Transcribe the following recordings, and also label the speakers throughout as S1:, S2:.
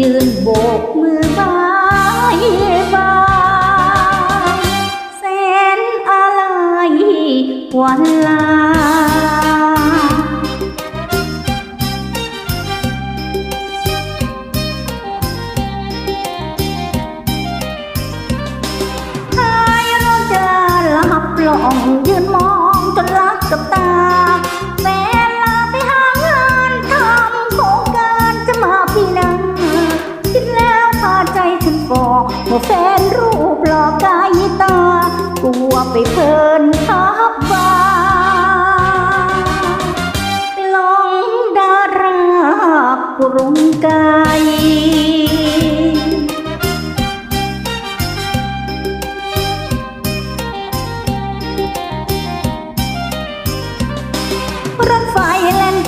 S1: ยืนโบกมือบายบายเส้นอะไรวันลาท้ายรถจะลับหลง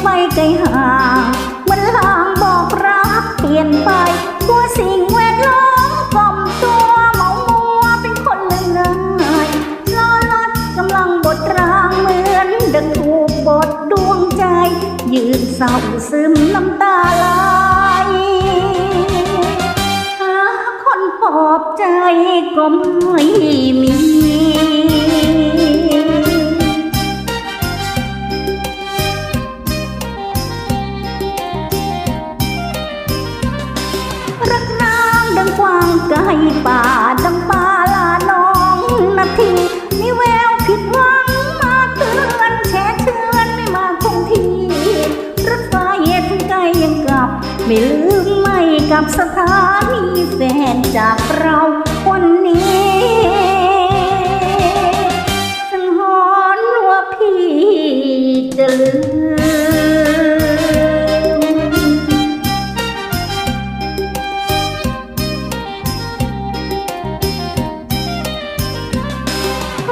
S1: ไปไกลห่างมันลางบอกรักเปลี่ยนไปกลัวสิ่งแวดล้อมกล่อมตัวเมามัวเป็นคนเลื่อนลอยล้อรถกำลังบดรางเหมือนดังถูกบดดวงใจ ยืนเศร้าซึมน้ำตาไหลหาคนปลอบใจก็ไม่มี ไม่ลืมไม่กับสถานีแฟนจากเราวันนี้ฉันหอนว่าพี่จะลืม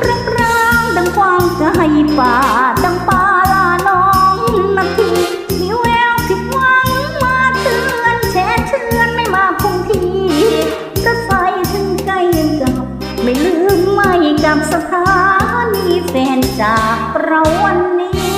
S1: รักร้างดังกว้างไกลป่าดังป่า ไม่กลับสถานีแฟนจากเราวันนี้